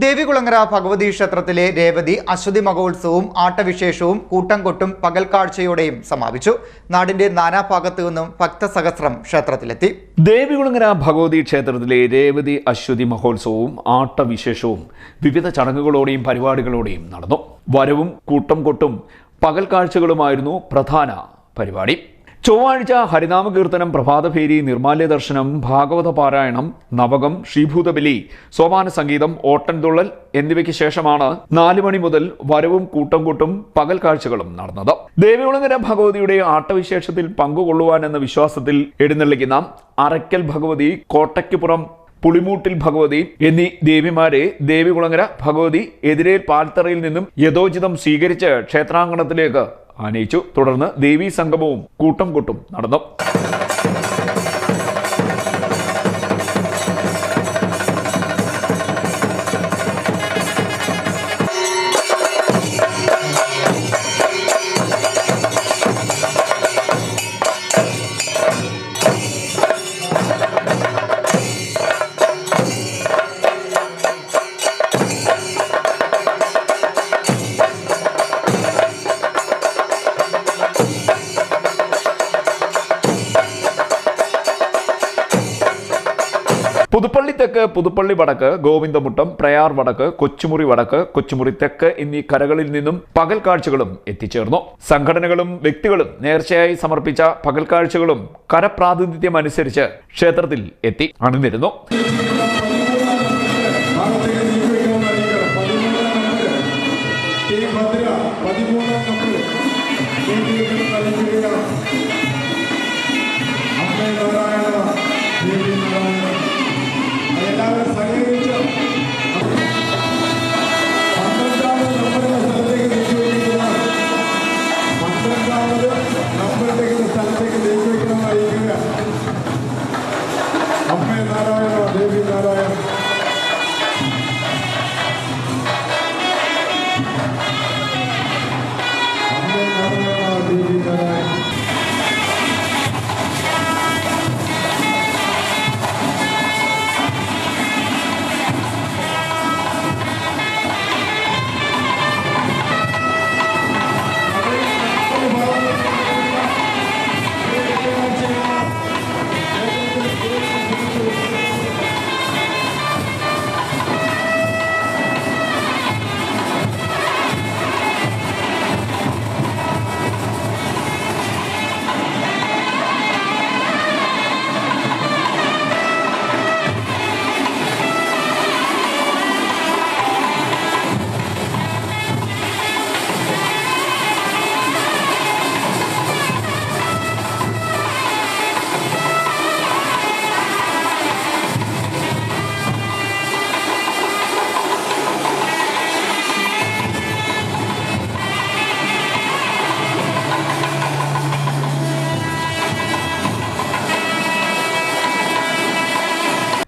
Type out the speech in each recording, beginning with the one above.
ദേവികുളങ്ങര ഭഗവതി ക്ഷേത്രത്തിലെ രേവതി അശ്വതി മഹോത്സവവും ആട്ടവിശേഷവും കൂട്ടം കൊട്ടും പകൽക്കാഴ്ചയോടെയും സമാപിച്ചു. നാടിന്റെ നാനാഭാഗത്തു നിന്നും ഭക്തസഹസ്രം ക്ഷേത്രത്തിലെത്തി. ദേവികുളങ്ങര ഭഗവതി ക്ഷേത്രത്തിലെ രേവതി അശ്വതി മഹോത്സവവും ആട്ടവിശേഷവും വിവിധ ചടങ്ങുകളോടെയും പരിപാടികളോടെയും നടന്നു. വരവും കൂട്ടം കൊട്ടും പകൽ കാഴ്ചകളുമായിരുന്നു പ്രധാന പരിപാടി. ചൊവ്വാഴ്ച ഹരിനാമ കീർത്തനം പ്രഭാതഭേരി നിർമാല്യ ദർശനം ഭാഗവത പാരായണം നവകം ശ്രീഭൂതബലി സോപാന സംഗീതം ഓട്ടൻതുള്ളൽ എന്നിവയ്ക്ക് ശേഷമാണ് നാലു മണി മുതൽ വരവും കൂട്ടം കൂട്ടും പകൽ കാഴ്ചകളും നടന്നത്. ദേവികുളങ്ങര ഭഗവതിയുടെ ആട്ടവിശേഷത്തിൽ പങ്കുകൊള്ളുവാൻ എന്ന വിശ്വാസത്തിൽ എഴുന്നള്ളിക്കുന്ന അറയ്ക്കൽ ഭഗവതി കോട്ടയ്ക്കുപുറം പുളിമൂട്ടിൽ ഭഗവതി എന്നീ ദേവിമാരെ ദേവികുളങ്ങര ഭഗവതി എതിരേൽ പാൽത്തറയിൽ നിന്നും യഥോചിതം സ്വീകരിച്ച് ക്ഷേത്രാങ്കണത്തിലേക്ക് ആനയിച്ചു. തുടർന്ന് ദേവീ സംഗമവും കൂട്ടം കൂട്ടും നടന്നു. പുതുപ്പള്ളി തെക്ക് പുതുപ്പള്ളി വടക്ക് ഗോവിന്ദമുട്ടം പ്രയാർ വടക്ക് കൊച്ചുമുറി വടക്ക് കൊച്ചുമുറി തെക്ക് എന്നീ കരകളിൽ നിന്നും പകൽ കാഴ്ചകളും എത്തിച്ചേർന്നു. സംഘടനകളും വ്യക്തികളും നേർച്ചയായി സമർപ്പിച്ച പകൽ കാഴ്ചകളും കരപ്രാതിനിധ്യം അനുസരിച്ച് ക്ഷേത്രത്തിൽ എത്തി അണിനിരുന്നു.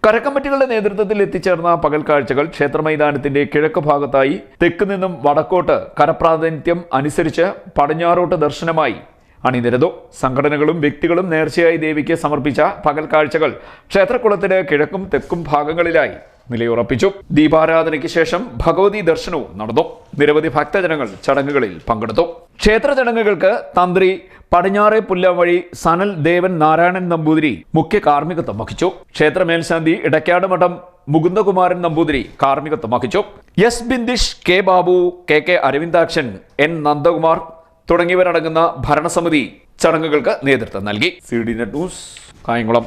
കരക്കമ്പറ്റികളുടെ നേതൃത്വത്തിൽ എത്തിച്ചേർന്ന പകൽ കാഴ്ചകൾ ക്ഷേത്ര മൈതാനത്തിന്റെ കിഴക്ക് ഭാഗത്തായി തെക്ക് നിന്നും വടക്കോട്ട് കരപ്രാതിനിധ്യം അനുസരിച്ച് പടിഞ്ഞാറോട്ട് ദർശനമായി അണിനിരതു സംഘടനകളും വ്യക്തികളും നേർച്ചയായി ദേവിക്ക് സമർപ്പിച്ച പകൽ കാഴ്ചകൾ ക്ഷേത്രക്കുളത്തിന് കിഴക്കും തെക്കും ഭാഗങ്ങളിലായി നിലയുറപ്പിച്ചു. ദീപാരാധനയ്ക്ക് ശേഷം ഭഗവതി ദർശനവും നടന്നു. നിരവധി ഭക്തജനങ്ങൾ ചടങ്ങുകളിൽ പങ്കെടുത്തു. ക്ഷേത്ര ചടങ്ങുകൾക്ക് തന്ത്രി പടിഞ്ഞാറെ പുല്ലം വഴി സനൽ ദേവൻ നാരായണൻ നമ്പൂതിരി മുഖ്യ കാർമ്മികത്വം വഹിച്ചു. ക്ഷേത്ര മേൽശാന്തി ഇടയ്ക്കാട് മഠം മുകുന്ദകുമാരൻ നമ്പൂതിരി കാർമ്മികത്വം വഹിച്ചു. S Bindish K Babu K K Aravindakshan N Nandakumar തുടങ്ങിയവരടങ്ങുന്ന ഭരണസമിതി ചടങ്ങുകൾക്ക് നേതൃത്വം നൽകി. C D net news Kayamkulam.